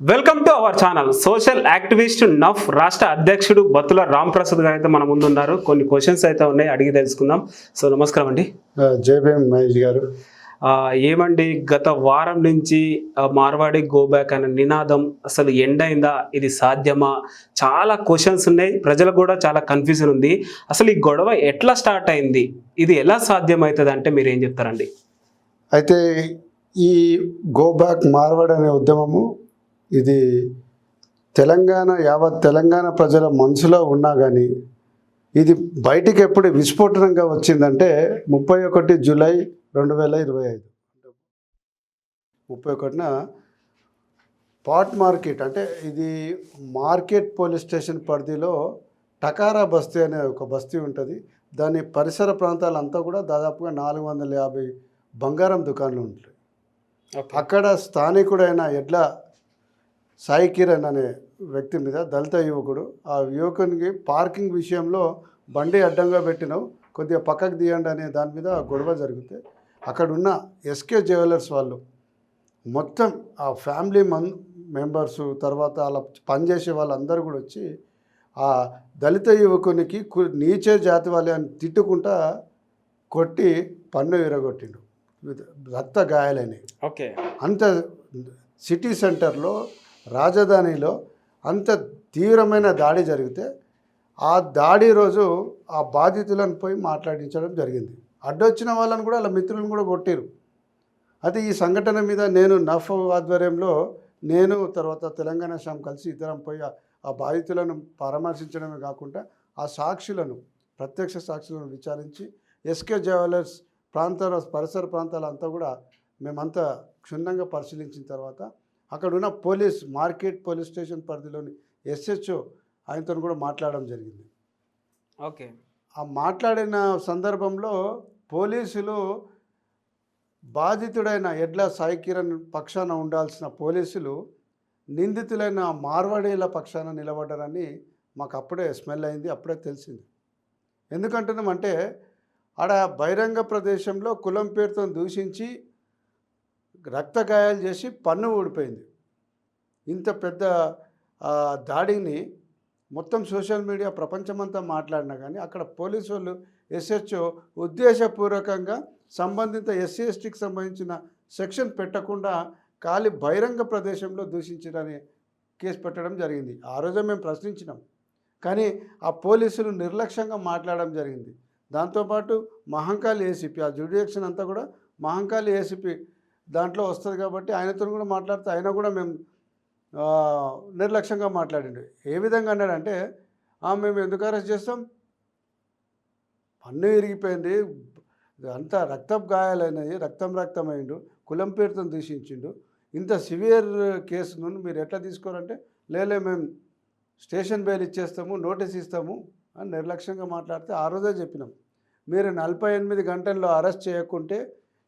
Welcome to our channel social activist enough రాష్ట్ర అధ్యక్షుడు బత్తుల రామ్ ప్రసాద్ గారు అయితే మన ముందు ఉన్నారు. కొన్ని క్వశ్చన్స్ అయితే ఉన్నాయి. అడిగి తెలుసుకుందాం. సో నమస్కారం అండి. జై భీమ్ మహేష్ గారు. ఏమండి? గత వారం నుంచి మార్వాడి గో బ్యాక్ అనే నినాదం అసలు ఎండ్ అయిందా? ఇది సాధ్యమా? చాలా క్వశ్చన్స్ ఉన్నాయి. ప్రజలకు కూడా చాలా కన్ఫ్యూజన్ ఉంది. అసలు ఈ గొడవ ఎట్లా స్టార్ట్ అయింది? ఇది ఎలా సాధ్యమవుతుంది అంటే మీరు ఏం చెప్తారండి? అయితే ఈ గో బ్యాక్ మార్వాడ్ అనే ఉద్యమము ఇది తెలంగాణ యావత్ తెలంగాణ ప్రజల మనసులో ఉన్నా కానీ ఇది బయటికి ఎప్పుడు విస్ఫోటనంగా వచ్చిందంటే ముప్పై ఒకటి జూలై రెండు వేల ఇరవై ఐదు. ముప్పై ఒకటిన పాట్ మార్కెట్ అంటే ఇది మార్కెట్ పోలీస్ స్టేషన్ పరిధిలో టకారా బస్తీ అనే ఒక బస్తీ ఉంటుంది. దాని పరిసర ప్రాంతాలంతా కూడా దాదాపుగా నాలుగు వందల యాభై బంగారం దుకాణాలు ఉంటాయి. అక్కడ స్థానికుడైన ఎడ్ల సాయి కిరణ్ అనే వ్యక్తి మీద దళిత యువకుడు ఆ యువకునికి పార్కింగ్ విషయంలో బండి అడ్డంగా పెట్టినావు కొద్దిగా పక్కకు తీయండి అనే దాని మీద గొడవ జరిగితే అక్కడ ఉన్న ఎస్కే జ్యువెలర్స్ వాళ్ళు మొత్తం ఆ ఫ్యామిలీ మన్ మెంబర్స్ తర్వాత అలా పనిచేసే వాళ్ళందరూ కూడా వచ్చి ఆ దళిత యువకునికి నీచే జాతి వాళ్ళే అని తిట్టుకుంటా కొట్టి పన్ను విరగొట్టిండు. రక్త గాయాలని ఓకే. అంత సిటీ సెంటర్లో రాజధానిలో అంత తీవ్రమైన దాడి జరిగితే ఆ దాడి రోజు ఆ బాధితులను పోయి మాట్లాడించడం జరిగింది. అడ్డొచ్చిన వాళ్ళని కూడా వాళ్ళ మిత్రులను కూడా కొట్టారు. అయితే ఈ సంఘటన మీద నేను నఫ్ ఆధ్వర్యంలో నేను తర్వాత తెలంగాణ శ్యామ్ కలిసి ఇద్దరం పోయి ఆ- బాధితులను పరామర్శించడమే కాకుండా ఆ సాక్షులను ప్రత్యక్ష సాక్షులను విచారించి ఎస్కే జ్యువెలర్స్ ప్రాంతాల పరిసర ప్రాంతాలంతా కూడా మేమంతా క్షుణ్ణంగా పరిశీలించిన తర్వాత అక్కడ ఉన్న పోలీస్ మార్కెట్ పోలీస్ స్టేషన్ పరిధిలోని ఎస్హెచ్ఓ ఆయనతో కూడా మాట్లాడడం జరిగింది. ఓకే. ఆ మాట్లాడిన సందర్భంలో పోలీసులు బాధితుడైన ఎడ్ల సాయి కిరణ్ పక్షాన ఉండాల్సిన పోలీసులు నిందితులైన మార్వాడీల పక్షాన నిలబడ్డారని మాకు అప్పుడే స్మెల్ అయింది అప్పుడే తెలిసింది. ఎందుకంటున్నామంటే ఆడ బహిరంగ ప్రదేశంలో కులం పేరుతో దూషించి రక్త గాయాలు చేసి పన్ను ఊడిపోయింది. ఇంత పెద్ద దాడిని మొత్తం సోషల్ మీడియా ప్రపంచమంతా మాట్లాడినా కానీ అక్కడ పోలీసు వాళ్ళు ఎస్హెచ్ఓ ఉద్దేశపూర్వకంగా సంబంధిత ఎస్సీ ఎస్టీకి సంబంధించిన సెక్షన్ పెట్టకుండా ఖాళీ బహిరంగ ప్రదేశంలో దూషించడని కేసు పెట్టడం జరిగింది. ఆ రోజే మేము ప్రశ్నించినాం. కానీ ఆ పోలీసులు నిర్లక్ష్యంగా మాట్లాడడం జరిగింది. దాంతోపాటు మహంకాళి ఏసీపీ ఆ జ్యుడియక్షన్ అంతా కూడా మహంకాళి ఏసీపీ దాంట్లో వస్తుంది కాబట్టి ఆయనతో కూడా మాట్లాడితే ఆయన కూడా మేము నిర్లక్ష్యంగా మాట్లాడిండు. ఏ విధంగా అన్నాడంటే మేము ఎందుకు అరెస్ట్ చేస్తాం? పన్ను విరిగిపోయింది అంతా రక్తం గాయాలైనవి రక్తం రక్తమైండు కులం పేరుతో దూషించిండు. ఇంత సివియర్ కేసు నుండి మీరు ఎట్లా తీసుకోరంటే లేలే మేము స్టేషన్ బెయిల్ ఇచ్చేస్తాము నోటీస్ ఇస్తాము అని నిర్లక్ష్యంగా మాట్లాడితే ఆ రోజే చెప్పినాం. మీరు నలభై ఎనిమిది గంటల్లో అరెస్ట్ చేయకుంటే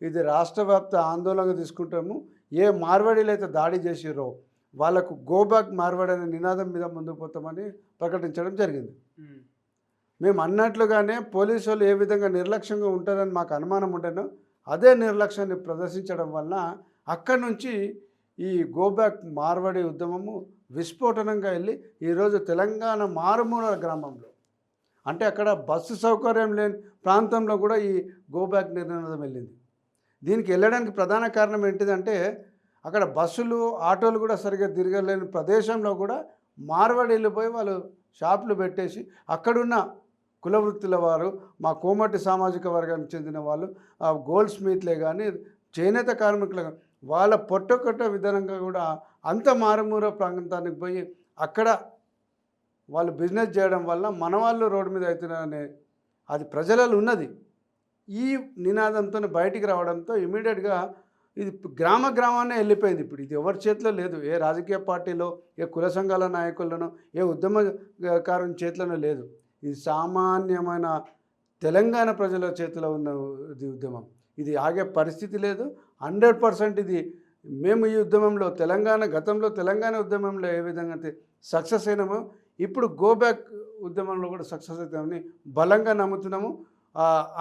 ఇది రాష్ట్ర వ్యాప్త ఆందోళన తీసుకుంటాము. ఏ మార్వాడీలు అయితే దాడి చేసిరో వాళ్ళకు గోబ్యాక్ మార్వాడి అనే నినాదం మీద ముందుకు పోతామని ప్రకటించడం జరిగింది. మేము అన్నట్లుగానే పోలీసు వాళ్ళు ఏ విధంగా నిర్లక్ష్యంగా ఉంటారని మాకు అనుమానం ఉండేనో. అదే నిర్లక్ష్యాన్ని ప్రదర్శించడం వలన అక్కడి నుంచి ఈ గోబ్యాక్ మార్వాడి ఉద్యమము విస్ఫోటనంగా వెళ్ళి ఈరోజు తెలంగాణ మారుమూల గ్రామంలో అంటే అక్కడ బస్సు సౌకర్యం లేని ప్రాంతంలో కూడా ఈ గోబ్యాక్ నినాదం వెళ్ళింది. దీనికి వెళ్ళడానికి ప్రధాన కారణం ఏంటిదంటే అక్కడ బస్సులు ఆటోలు కూడా సరిగ్గా తిరగలేని ప్రదేశంలో కూడా మార్వాడి పోయి వాళ్ళు షాపులు పెట్టేసి అక్కడున్న కులవృత్తుల వారు మా కోమటి సామాజిక వర్గానికి చెందిన వాళ్ళు ఆ గోల్డ్ స్మిత్లే కానీ చేనేత కార్మికులు వాళ్ళ పొట్టకొట్ట విధానంగా కూడా అంత మారుమూర ప్రాంతానికి పోయి అక్కడ వాళ్ళు బిజినెస్ చేయడం వల్ల మన వాళ్ళు రోడ్డు మీద అవుతున్నారనే అది ప్రజలలో ఉన్నది. ఈ నినాదంతో బయటికి రావడంతో ఇమీడియట్గా ఇది గ్రామ గ్రామాన్నే వెళ్ళిపోయింది ఇప్పుడు. ఇది ఎవరి చేతిలో లేదు. ఏ రాజకీయ పార్టీలో ఏ కుల సంఘాల నాయకులను ఏ ఉద్యమకారుని చేతిలోనో లేదు. ఇది సామాన్యమైన తెలంగాణ ప్రజల చేతిలో ఉన్న ఇది ఉద్యమం. ఇది ఆగే పరిస్థితి లేదు. హండ్రెడ్ పర్సెంట్ ఇది మేము ఈ ఉద్యమంలో తెలంగాణ గతంలో తెలంగాణ ఉద్యమంలో ఏ విధంగా అయితే సక్సెస్ అయినామో ఇప్పుడు గోబ్యాక్ ఉద్యమంలో కూడా సక్సెస్ అవుతామని బలంగా నమ్ముతున్నాము.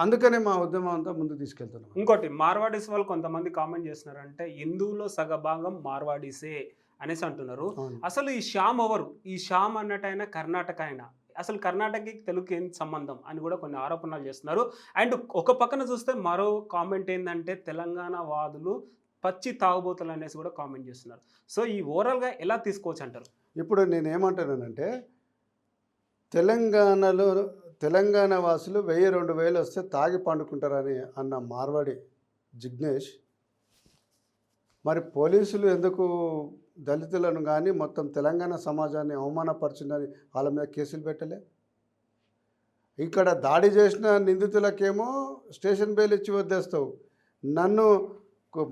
అందుకనే మా ఉద్యమం అంతా ముందుకు తీసుకెళ్తున్నాం. ఇంకోటి మార్వాడీస్ వాళ్ళు కొంతమంది కామెంట్ చేస్తున్నారంటే హిందువులో సగభాగం మార్వాడీసే అనేసి అంటున్నారు. అసలు ఈ శ్యామ్ ఎవరు? ఈ శ్యామ్ అన్నట్టు ఆయన కర్ణాటక ఆయన అసలు కర్ణాటకకి తెలుగుకి ఏం సంబంధం అని కూడా కొన్ని ఆరోపణలు చేస్తున్నారు. అండ్ ఒక పక్కన చూస్తే మరో కామెంట్ ఏంటంటే తెలంగాణ వాదులు పచ్చి తాగుబోతులు అనేసి కూడా కామెంట్ చేస్తున్నారు. సో ఈ ఓవరాల్గా ఎలా తీసుకోవచ్చు అంటారు? ఇప్పుడు నేను ఏమంటున్నానంటే తెలంగాణలో తెలంగాణ వాసులు వెయ్యి రెండు వేలు వస్తే తాగి పండుకుంటారని అన్న మార్వాడి జిగ్నేష్ మరి పోలీసులు ఎందుకు దళితులను కానీ మొత్తం తెలంగాణ సమాజాన్ని అవమానపరిచిందని వాళ్ళ మీద కేసులు పెట్టలే? ఇక్కడ దాడి చేసిన నిందితులకేమో స్టేషన్ బెయిల్ ఇచ్చి వదిలేస్తావు. నన్ను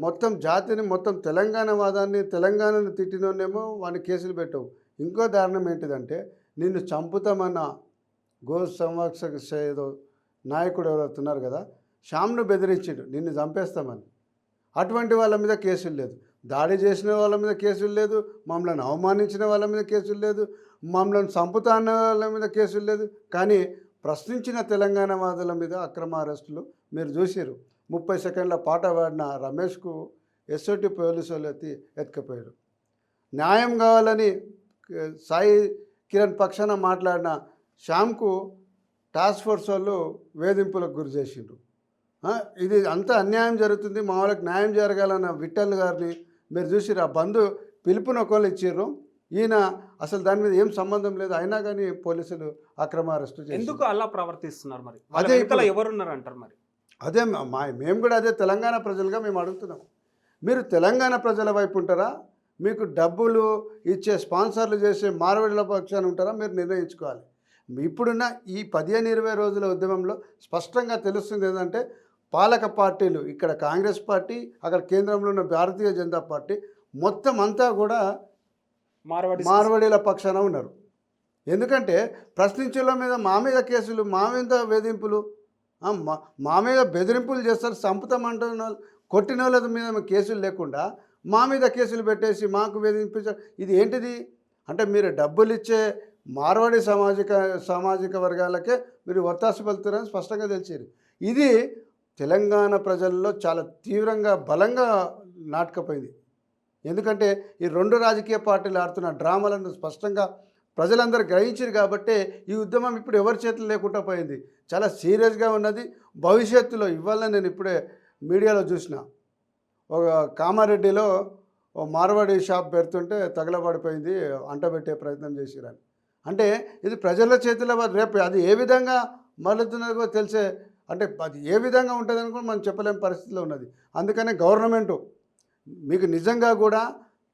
మొత్తం జాతిని మొత్తం తెలంగాణ వాదాన్ని తెలంగాణను తిట్టినోనేమో వాడిని కేసులు పెట్టవు. ఇంకో దారుణం ఏంటిదంటే నిన్ను చంపుతామన్న గో సంరక్షక ఏదో నాయకుడు ఎవరవుతున్నారు కదా శ్యామ్ను బెదిరించిండు నిన్ను చంపేస్తామని. అటువంటి వాళ్ళ మీద కేసులు లేదు. దాడి చేసిన వాళ్ళ మీద కేసులు లేదు. మమ్మల్ని అవమానించిన వాళ్ళ మీద కేసులు లేదు. మమ్మల్ని చంపుతా అన్న వాళ్ళ మీద కేసులు లేదు. కానీ ప్రశ్నించిన తెలంగాణ వాదుల మీద అక్రమ అరెస్టులు మీరు చూసారు ముప్పై సెకండ్ల పాట పాడిన రమేష్కు ఎస్ఓటి పోలీసు వాళ్ళు ఎత్తి ఎత్తుకపోయారు. న్యాయం కావాలని సాయి కిరణ్ పక్షాన మాట్లాడిన శ్యామ్కు టాస్క్ ఫోర్స్ వాళ్ళు వేధింపులకు గురి చేసిండ్రు. ఇది అంత అన్యాయం జరుగుతుంది మా వాళ్ళకి న్యాయం జరగాలన్న విఠల్ గారిని మీరు చూసిరు ఆ బంధు పిలుపుని ఒకళ్ళు ఇచ్చిర్రు. ఈయన అసలు దాని మీద ఏం సంబంధం లేదు అయినా కానీ పోలీసులు అక్రమ అరెస్టు ఎందుకు అలా ప్రవర్తిస్తున్నారు మరి? అదే ఇప్పుడు- ఎవరున్నారు అంటారు మరి? అదే మా మేము కూడా అదే తెలంగాణ ప్రజలుగా మేము అడుగుతున్నాం. మీరు తెలంగాణ ప్రజల వైపు ఉంటారా? మీకు డబ్బులు ఇచ్చే స్పాన్సర్లు చేసే మార్వడిల పక్షాన ఉంటారా? మీరు నిర్ణయించుకోవాలి. ఇప్పుడున్న ఈ పదిహేను ఇరవై రోజుల ఉద్యమంలో స్పష్టంగా తెలుస్తుంది ఏంటంటే పాలక పార్టీలు ఇక్కడ కాంగ్రెస్ పార్టీ అక్కడ కేంద్రంలో ఉన్న భారతీయ జనతా పార్టీ మొత్తం అంతా కూడా మార్వాడి మార్వడీల పక్షాన ఉన్నారు. ఎందుకంటే ప్రశ్నించుల మీద మా మీద కేసులు మా మీద వేధింపులు మా మీద బెదిరింపులు చేస్తారు చంపుతామంటున్న వాళ్ళు, కొట్టిన వాళ్ళ మీద కేసులు లేకుండా మా మీద కేసులు పెట్టేసి మాకు వేధింపించారు ఇది ఏంటిది? అంటే మీరు డబ్బులు ఇచ్చే మార్వాడి సామాజిక సామాజిక వర్గాలకే మీరు ఒత్తాసు పలుతారని స్పష్టంగా తెలిసేది. ఇది తెలంగాణ ప్రజల్లో చాలా తీవ్రంగా బలంగా నాటకపోయింది. ఎందుకంటే ఈ రెండు రాజకీయ పార్టీలు ఆడుతున్న డ్రామాలను స్పష్టంగా ప్రజలందరూ గ్రహించారు కాబట్టి ఈ ఉద్యమం ఇప్పుడు ఎవరి చేతులు లేకుండా పోయింది. చాలా సీరియస్గా ఉన్నది. భవిష్యత్తులో ఇవాళ నేను ఇప్పుడే మీడియాలో చూసిన. ఒక కామారెడ్డిలో మార్వాడి షాప్ పెడుతుంటే తగలబడిపోయింది అంటబెట్టే ప్రయత్నం చేసిరని అంటే ఇది ప్రజల చేతిలో రేపు అది ఏ విధంగా మరలుతున్నదో తెలిసే అంటే అది ఏ విధంగా ఉంటుందని కూడా మనం చెప్పలేని పరిస్థితిలో ఉన్నది. అందుకనే గవర్నమెంటు మీకు నిజంగా కూడా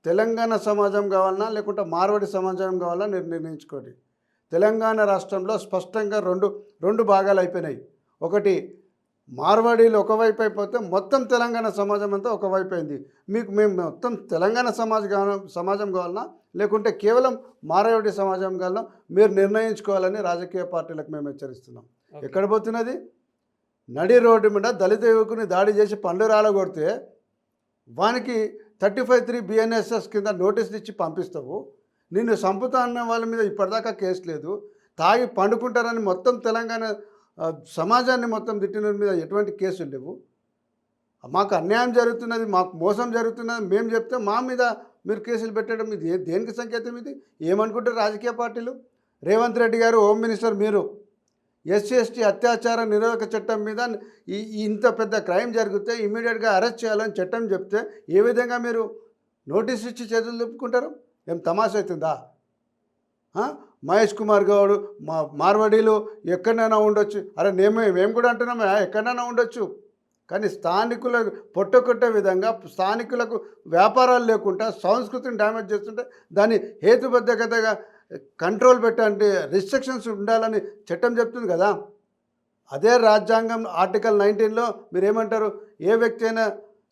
తెలంగాణ సమాజం కావాలన్నా లేకుంటే మార్వాడి సమాజం కావాలన్నా మీరు నిర్ణయించుకోండి. తెలంగాణ రాష్ట్రంలో స్పష్టంగా రెండు రెండు భాగాలు అయిపోయినాయి. ఒకటి మార్వాడీలు ఒకవైపు అయిపోతే మొత్తం తెలంగాణ సమాజం అంతా ఒకవైపు అయింది. మీకు మేము మొత్తం తెలంగాణ సమాజం సమాజం కావాలన్నా లేకుంటే కేవలం మార్వాడి సమాజం కావాలన్నా మీరు నిర్ణయించుకోవాలని రాజకీయ పార్టీలకు మేము హెచ్చరిస్తున్నాం. ఎక్కడ పోతున్నది? నడి రోడ్డు మీద దళిత యువకుని దాడి చేసి పండు రాలగొడితే వానికి థర్టీ ఫైవ్ త్రీ బిఎన్ఎస్ఎస్ కింద నోటీసులు ఇచ్చి పంపిస్తావు. నిన్ను చంపుతా అన్న వాళ్ళ మీద ఇప్పటిదాకా కేసు లేదు. తాగి పండుకుంటారని మొత్తం తెలంగాణ సమాజాన్ని మొత్తం తిట్టిన మీద ఎటువంటి కేసులు లేవు. మాకు అన్యాయం జరుగుతున్నది మాకు మోసం జరుగుతున్నది మేము చెప్తే మా మీద మీరు కేసులు పెట్టడం ఇది దేనికి సంకేతం ఇది? ఏమనుకుంటారు రాజకీయ పార్టీలు? రేవంత్ రెడ్డి గారు హోమ్ మినిస్టర్ మీరు ఎస్సీ ఎస్టీ అత్యాచార నిరోధక చట్టం మీద ఈ ఇంత పెద్ద క్రైమ్ జరిగితే ఇమీడియట్గా అరెస్ట్ చేయాలని చట్టం చెప్తే ఏ విధంగా మీరు నోటీస్ ఇచ్చి చేతులు తిప్పుకుంటారు? ఏం తమాష అవుతుందా? మహేష్ కుమార్ గౌడ్ మా మార్వాడీలు ఎక్కడైనా ఉండొచ్చు. అరే నేను మేము కూడా అంటున్నామే ఎక్కడైనా ఉండొచ్చు. కానీ స్థానికుల పొట్టకొట్టే విధంగా స్థానికులకు వ్యాపారాలు లేకుండా సంస్కృతిని డ్యామేజ్ చేస్తుంటే దాన్ని హేతుబద్ధకతగా కంట్రోల్ పెట్టండి రిస్ట్రిక్షన్స్ ఉండాలని చట్టం చెప్తుంది కదా. అదే రాజ్యాంగం ఆర్టికల్ నైన్టీన్లో మీరు ఏమంటారు ఏ వ్యక్తి అయినా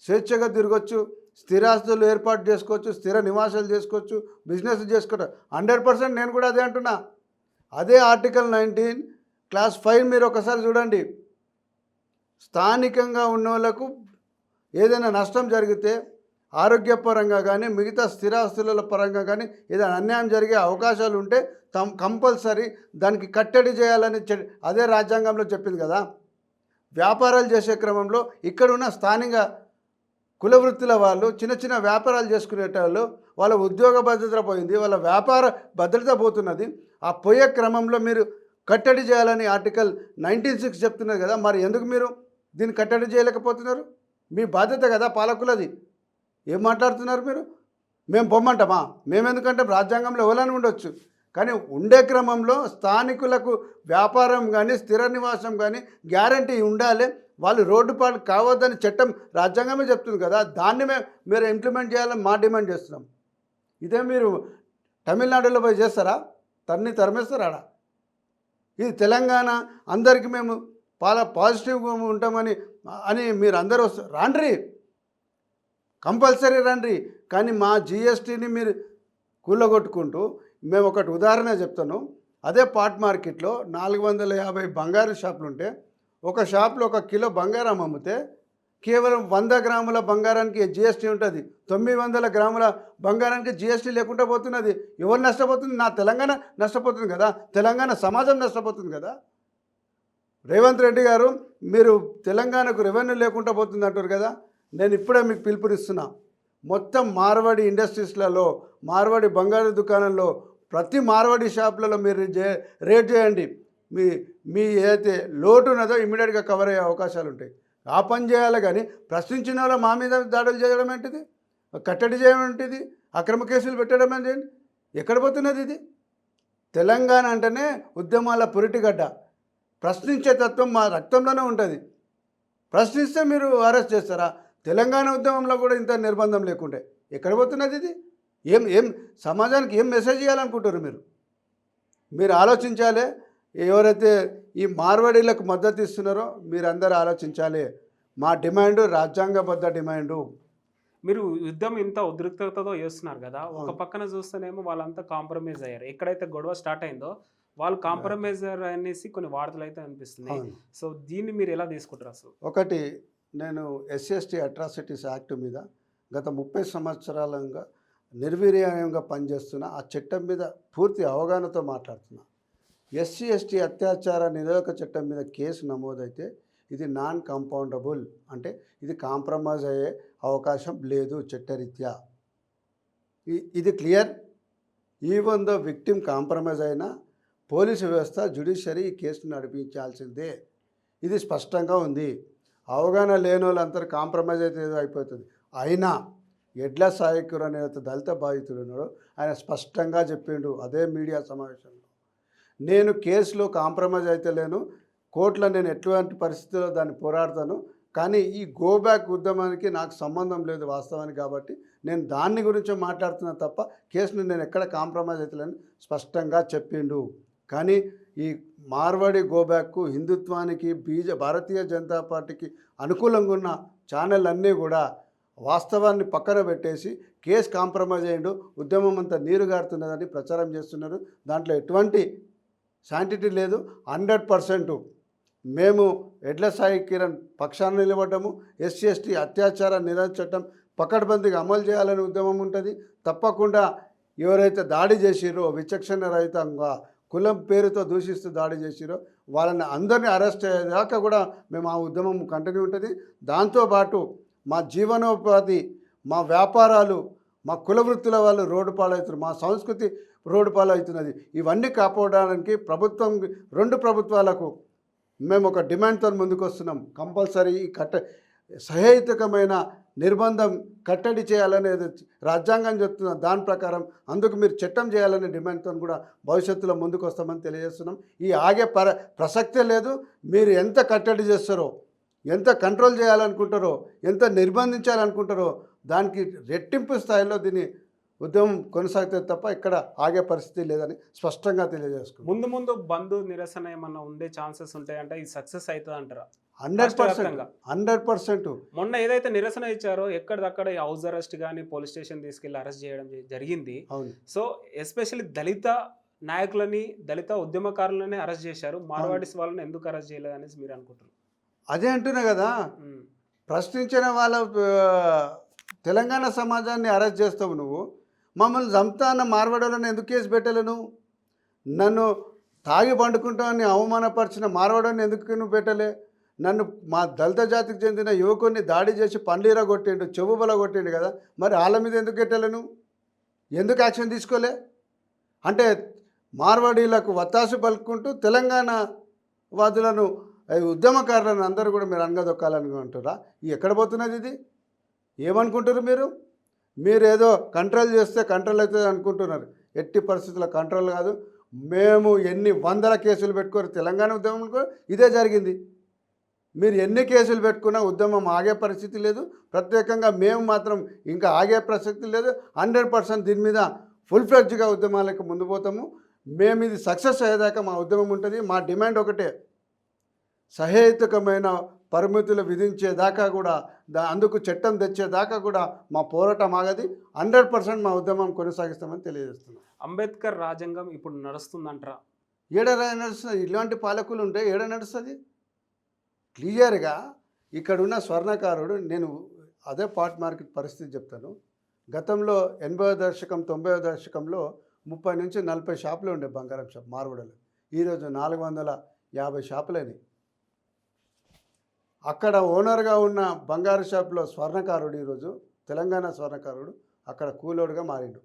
స్వేచ్ఛగా తిరగొచ్చు. స్థిరాస్తులు ఏర్పాటు చేసుకోవచ్చు స్థిర నివాసాలు చేసుకోవచ్చు బిజినెస్ చేసుకోవచ్చు హండ్రెడ్ పర్సెంట్ నేను కూడా అదే అంటున్నా. అదే ఆర్టికల్ నైన్టీన్ క్లాస్ ఫైవ్ మీరు ఒకసారి చూడండి. స్థానికంగా ఉన్న వాళ్ళకు ఏదైనా నష్టం జరిగితే ఆరోగ్యపరంగా కానీ మిగతా స్థిరాస్తుల పరంగా కానీ ఏదైనా అన్యాయం జరిగే అవకాశాలు ఉంటే తమ్ కంపల్సరీ దానికి కట్టడి చేయాలని అదే రాజ్యాంగంలో చెప్పింది కదా. వ్యాపారాలు చేసే క్రమంలో ఇక్కడ ఉన్న స్థానిక కుల వృత్తుల వాళ్ళు చిన్న చిన్న వ్యాపారాలు చేసుకునేటోళ్ళు వాళ్ళ ఉద్యోగ భద్రత పోయింది వాళ్ళ వ్యాపార భద్రత పోతున్నది. ఆ పోయే క్రమంలో మీరు కట్టడి చేయాలని ఆర్టికల్ నైన్టీన్ సిక్స్ చెప్తున్నారు కదా మరి ఎందుకు మీరు దీన్ని కట్టడి చేయలేకపోతున్నారు? మీ బాధ్యత కదా పాలకులది. ఏం మాట్లాడుతున్నారు మీరు? మేము పొమ్మంటామా? మేము ఎందుకంటే రాజ్యాంగంలో ఎవరని ఉండొచ్చు. కానీ ఉండే క్రమంలో స్థానికులకు వ్యాపారం కానీ స్థిర నివాసం కానీ గ్యారంటీ ఉండాలి. వాళ్ళు రోడ్డు పాలు కావద్దని చట్టం రాజ్యాంగమే చెప్తుంది కదా దాన్ని మేము మీరు ఇంప్లిమెంట్ చేయాలని మా డిమాండ్ చేస్తున్నాం. ఇదే మీరు తమిళనాడులో పోయి చేస్తారా? తన్ని తరిమేస్తారా ఇది తెలంగాణ అందరికీ మేము పాల పాజిటివ్గా ఉంటామని అని మీరు అందరూ వస్తారు రాండ్రి. కంపల్సరీ రండి కానీ మా జిఎస్టీని మీరు కూలగొట్టుకుంటూ మేము ఒకటి ఉదాహరణ చెప్తాను. అదే పాట్ మార్కెట్లో నాలుగు వందల యాభై బంగారు షాపులు ఉంటే ఒక షాప్లో ఒక కిలో బంగారం అమ్మితే కేవలం వంద గ్రాముల బంగారానికి జిఎస్టీ ఉంటుంది. తొమ్మిది వందల గ్రాముల బంగారానికి జిఎస్టీ లేకుండా పోతున్నది. ఎవరు నష్టపోతుంది? నా తెలంగాణ నష్టపోతుంది కదా. తెలంగాణ సమాజం నష్టపోతుంది కదా. రేవంత్ రెడ్డి గారు మీరు తెలంగాణకు రెవెన్యూ లేకుండా పోతుంది అంటారు కదా. నేను ఇప్పుడే మీకు పిలుపునిస్తున్నా. మొత్తం మార్వాడి ఇండస్ట్రీస్లలో మార్వాడి బంగారు దుకాణంలో ప్రతి మార్వాడి షాపులలో మీరు రేట్ చేయండి. మీ మీ ఏదైతే లోటు ఉన్నదో ఇమీడియట్గా కవర్ అయ్యే అవకాశాలు ఉంటాయి. ఆ పని చేయాలి కానీ ప్రశ్నించిన వాళ్ళ మా మీద దాడులు చేయడం ఏంటిది? కట్టడి చేయడం ఏంటిది? అక్రమ కేసులు పెట్టడం ఏంటి ఎక్కడ పోతున్నది ఇది? తెలంగాణ అంటేనే ఉద్యమాల పురిటిగడ్డ. ప్రశ్నించే తత్వం మా రక్తంలోనే ఉంటుంది. ప్రశ్నిస్తే మీరు అరెస్ట్ చేస్తారా? తెలంగాణ ఉద్యమంలో కూడా ఇంత నిర్బంధం లేకుంటే ఎక్కడ పోతున్నది ఇది? ఏం ఏం సమాజానికి ఏం మెసేజ్ ఇవ్వాలనుకుంటారు మీరు? మీరు ఆలోచించాలి ఎవరైతే ఈ మార్వాడీలకు మద్దతు ఇస్తున్నారో మీరందరూ ఆలోచించాలి. మా డిమాండు రాజ్యాంగబద్ధ డిమాండు. మీరు యుద్ధం ఇంత ఉద్రిక్తతతో చేస్తున్నారు కదా ఒక. పక్కన చూస్తేనేమో వాళ్ళంతా కాంప్రమైజ్ అయ్యారు. ఎక్కడైతే గొడవ స్టార్ట్ అయిందో వాళ్ళు కాంప్రమైజ్ అయ్యారు అనేసి కొన్ని వార్తలు అయితే అనిపిస్తున్నాయి. సో దీన్ని మీరు ఎలా తీసుకుంటారు అసలు? ఒకటి నేను ఎస్సీ ఎస్టీ అట్రాసిటీస్ యాక్ట్ మీద గత ముప్పై సంవత్సరాలుగా నిర్వీర్యంగా పనిచేస్తున్న ఆ చట్టం మీద పూర్తి అవగాహనతో మాట్లాడుతున్నా. ఎస్సీ ఎస్టీ అత్యాచార నిరోధక చట్టం మీద కేసు నమోదైతే ఇది నాన్ కంపౌండబుల్ అంటే ఇది కాంప్రమైజ్ అయ్యే అవకాశం లేదు చట్టరీత్యా. ఇది clear? Even though victim compromise అయినా పోలీసు వ్యవస్థ జ్యుడిషియరీ ఈ కేసును నడిపించాల్సిందే. ఇది స్పష్టంగా ఉంది. అవగాహన లేని వాళ్ళందరూ కాంప్రమైజ్ అయితే ఏదో అయిపోతుంది. అయినా ఎడ్ల సాయకుడు అనే దళిత బాధితుడు ఉన్నాడు. ఆయన స్పష్టంగా చెప్పిండు అదే మీడియా సమావేశంలో. నేను కేసులో కాంప్రమైజ్ అయితే లేను. కోర్టులో నేను ఎటువంటి పరిస్థితుల్లో దాన్ని పోరాడతాను. కానీ ఈ గోబ్యాక్ ఉద్యమానికి నాకు సంబంధం లేదు వాస్తవానికి కాబట్టి నేను దాన్ని గురించి మాట్లాడుతున్నా తప్ప కేసును నేను ఎక్కడ కాంప్రమైజ్ అవుతలేని స్పష్టంగా చెప్పిండు. కానీ ఈ మార్వాడి గోబ్యాక్కు హిందుత్వానికి బీజ భారతీయ జనతా పార్టీకి అనుకూలంగా ఉన్న ఛానల్ అన్నీ కూడా వాస్తవాన్ని పక్కన పెట్టేసి కేసు కాంప్రమైజ్ అయ్యిండు. ఉద్యమం అంతా నీరు గారుతున్నదని ప్రచారం చేస్తున్నారు. దాంట్లో ఎటువంటి శాంటిటీ లేదు హండ్రెడ్ పర్సెంట్. మేము ఎడ్ల సాయి కిరణ్ పక్షాన నిలబడము ఎస్సీ ఎస్టీ అత్యాచార నిరోధ చట్టం పకడ్బందీగా అమలు చేయాలనే ఉద్యమం ఉంటుంది. తప్పకుండా ఎవరైతే దాడి చేసిరో విచక్షణ రహితంగా కులం పేరుతో దూషిస్తూ దాడి చేసిరో వాళ్ళని అందరినీ అరెస్ట్ అయ్యేదాకా కూడా మేము ఆ ఉద్యమం కంటిన్యూ ఉంటుంది. దాంతోపాటు మా జీవనోపాధి మా వ్యాపారాలు మా కుల వృత్తుల వాళ్ళు రోడ్డు పాలవుతారు మా సంస్కృతి రోడ్డు పాలవుతున్నది. ఇవన్నీ కాపాడడానికి ప్రభుత్వం రెండు ప్రభుత్వాలకు మేము ఒక డిమాండ్తో ముందుకు వస్తున్నాం కంపల్సరీ ఈ కట్ట సహేతుకమైన నిర్బంధం కట్టడి చేయాలనేది రాజ్యాంగం చెప్తున్న దాని ప్రకారం అందుకు మీరు చట్టం చేయాలనే డిమాండ్తో కూడా భవిష్యత్తులో ముందుకు వస్తామని తెలియజేస్తున్నాం. ఈ ఆగే పర ప్రసక్తే లేదు. మీరు ఎంత కట్టడి చేస్తారో ఎంత కంట్రోల్ చేయాలనుకుంటారో ఎంత నిర్బంధించాలనుకుంటారో దానికి రెట్టింపు స్థాయిలో దీన్ని ఉద్యమం కొనసాగుతుంది తప్ప ఇక్కడ ఆగే పరిస్థితి లేదని స్పష్టంగా తెలియజేసుకున్నాం ముందు ముందు బంధు నిరసన ఏమన్నా ఉండే ఛాన్సెస్ ఉంటాయంటే ఇది సక్సెస్ అవుతుంది అంటారా? Hundred percent. Hundred percent. మొన్న ఏదైతే నిరసన ఇచ్చారో ఎక్కడిదక్కడ హౌస్ అరెస్ట్ కానీ పోలీస్ స్టేషన్ తీసుకెళ్ళి అరెస్ట్ చేయడం జరిగింది. సో ఎస్పెషల్లీ దళిత నాయకులని దళిత ఉద్యమకారులని అరెస్ట్ చేశారు. మార్వాడిస్ వాళ్ళని ఎందుకు అరెస్ట్ చేయలేదు అనేసి మీరు అనుకుంటున్నారు? అదే అంటున్నా కదా. ప్రశ్నించిన వాళ్ళ తెలంగాణ సమాజాన్ని అరెస్ట్ చేస్తావు నువ్వు. మమ్మల్ని చంపుతాన్న మార్వాడలను ఎందుకు కేసు పెట్టలేను? నన్ను తాగి పండుకుంటామని అవమానపరిచిన మార్వాడని ఎందుకు నువ్వు పెట్టలే? నన్ను మా దళిత జాతికి చెందిన యువకుడిని దాడి చేసి పండ్లీర కొట్టిండు చెవు బల కొట్టిండు కదా మరి వాళ్ళ మీద ఎందుకు పెట్టలేను? ఎందుకు యాక్షన్ తీసుకోలే? అంటే మార్వాడీలకు వత్తాసు పలుకుంటూ తెలంగాణ వాదులను ఉద్యమకారులను అందరూ కూడా మీరు అనగదొక్కాలని ఎక్కడ పోతున్నది ఇది? ఏమనుకుంటారు మీరు? మీరేదో కంట్రోల్ చేస్తే కంట్రోల్ అవుతుంది అనుకుంటున్నారు. ఎట్టి పరిస్థితుల్లో కంట్రోల్ కాదు. మేము ఎన్ని వందల కేసులు పెట్టుకోరు తెలంగాణ ఉద్యమం కూడా ఇదే జరిగింది. మీరు ఎన్ని కేసులు పెట్టుకున్నా ఉద్యమం ఆగే పరిస్థితి లేదు. ప్రత్యేకంగా మేము మాత్రం ఇంకా ఆగే ప్రసక్తి లేదు. హండ్రెడ్ పర్సెంట్ దీని మీద ఫుల్ ఫ్లెడ్జ్గా ఉద్యమాలకు ముందు పోతాము. మేము ఇది సక్సెస్ అయ్యేదాకా మా ఉద్యమం ఉంటుంది. మా డిమాండ్ ఒకటే. సహేతుకమైన పరిమితులు విధించేదాకా కూడా దా అందుకు చట్టం తెచ్చేదాకా కూడా మా పోరాటం ఆగది. హండ్రెడ్ పర్సెంట్ మా ఉద్యమం కొనసాగిస్తామని తెలియజేస్తున్నాం. అంబేద్కర్ రాజ్యాంగం ఇప్పుడు నడుస్తుందంటారా. ఏడ నడుస్తుంది? ఇలాంటి పాలకులు ఉంటే ఏడ నడుస్తుంది? క్లియర్గా ఇక్కడున్న స్వర్ణకారుడు నేను అదే పాట్ మార్కెట్ పరిస్థితి చెప్తాను. గతంలో ఎనభై దశకం తొంభై దశకంలో ముప్పై నుంచి నలభై షాపులు ఉండే బంగారం షాప్ మార్వడలు. ఈరోజు నాలుగు వందల యాభై షాపులని అక్కడ ఓనర్గా ఉన్న బంగారు షాప్లో స్వర్ణకారుడు ఈరోజు తెలంగాణ స్వర్ణకారుడు అక్కడ కూలోడుగా మారిండు.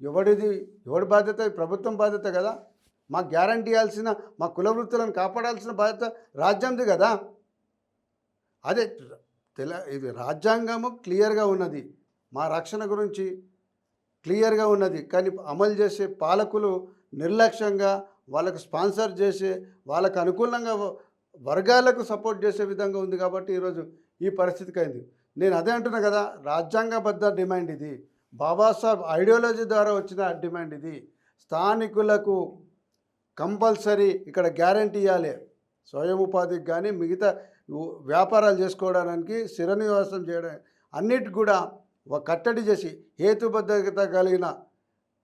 ఎవడిది ఎవడి బాధ్యత? ప్రభుత్వం బాధ్యత కదా. మాకు గ్యారంటీ ఇవ్వాల్సిన మా కుల వృత్తులను కాపాడాల్సిన బాధ్యత రాజ్యాంగది కదా. అదే తెల ఇది రాజ్యాంగము క్లియర్గా ఉన్నది. మా రక్షణ గురించి క్లియర్గా ఉన్నది. కానీ అమలు చేసే పాలకులు నిర్లక్ష్యంగా వాళ్ళకు స్పాన్సర్ చేసే వాళ్ళకు అనుకూలంగా వర్గాలకు సపోర్ట్ చేసే విధంగా ఉంది కాబట్టి ఈరోజు ఈ పరిస్థితికి అయింది. నేను అదే అంటున్నా కదా రాజ్యాంగబద్ధ డిమాండ్ ఇది. బాబాసాహెబ్ ఐడియాలజీ ద్వారా వచ్చిన డిమాండ్ ఇది. స్థానికులకు కంపల్సరీ ఇక్కడ గ్యారంటీ ఇవ్వాలి స్వయం ఉపాధికి కానీ మిగతా వ్యాపారాలు చేసుకోవడానికి స్థిరనివాసం చేయడం అన్నిటి కూడా ఒక కట్టడి చేసి హేతుబద్ధత కలిగిన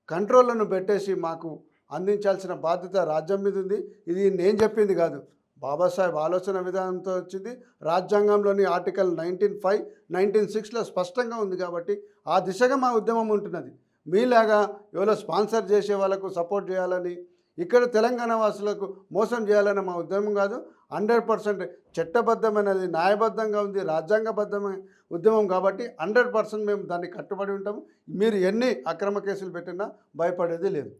కంట్రోళ్ళను పెట్టేసి మాకు అందించాల్సిన బాధ్యత రాజ్యం మీద ఉంది. ఇది నేను చెప్పింది కాదు. బాబాసాహెబ్ ఆలోచన విధానంతో వచ్చింది. రాజ్యాంగంలోని ఆర్టికల్ నైన్టీన్ ఫైవ్ నైన్టీన్ సిక్స్లో స్పష్టంగా ఉంది కాబట్టి ఆ దిశగా మా ఉద్యమం ఉంటున్నది. మీలాగా ఎవరో స్పాన్సర్ చేసే వాళ్ళకు సపోర్ట్ చేయాలని ఇక్కడ తెలంగాణ వాసులకు మోసం చేయాలని మా ఉద్యమం కాదు. హండ్రెడ్ పర్సెంట్ చట్టబద్ధమైనది న్యాయబద్ధంగా ఉంది రాజ్యాంగబద్ధమైన ఉద్యమం కాబట్టి హండ్రెడ్ పర్సెంట్ మేము దాన్ని కట్టుబడి ఉంటాము. మీరు ఎన్ని అక్రమ కేసులు పెట్టినా భయపడేది లేదు.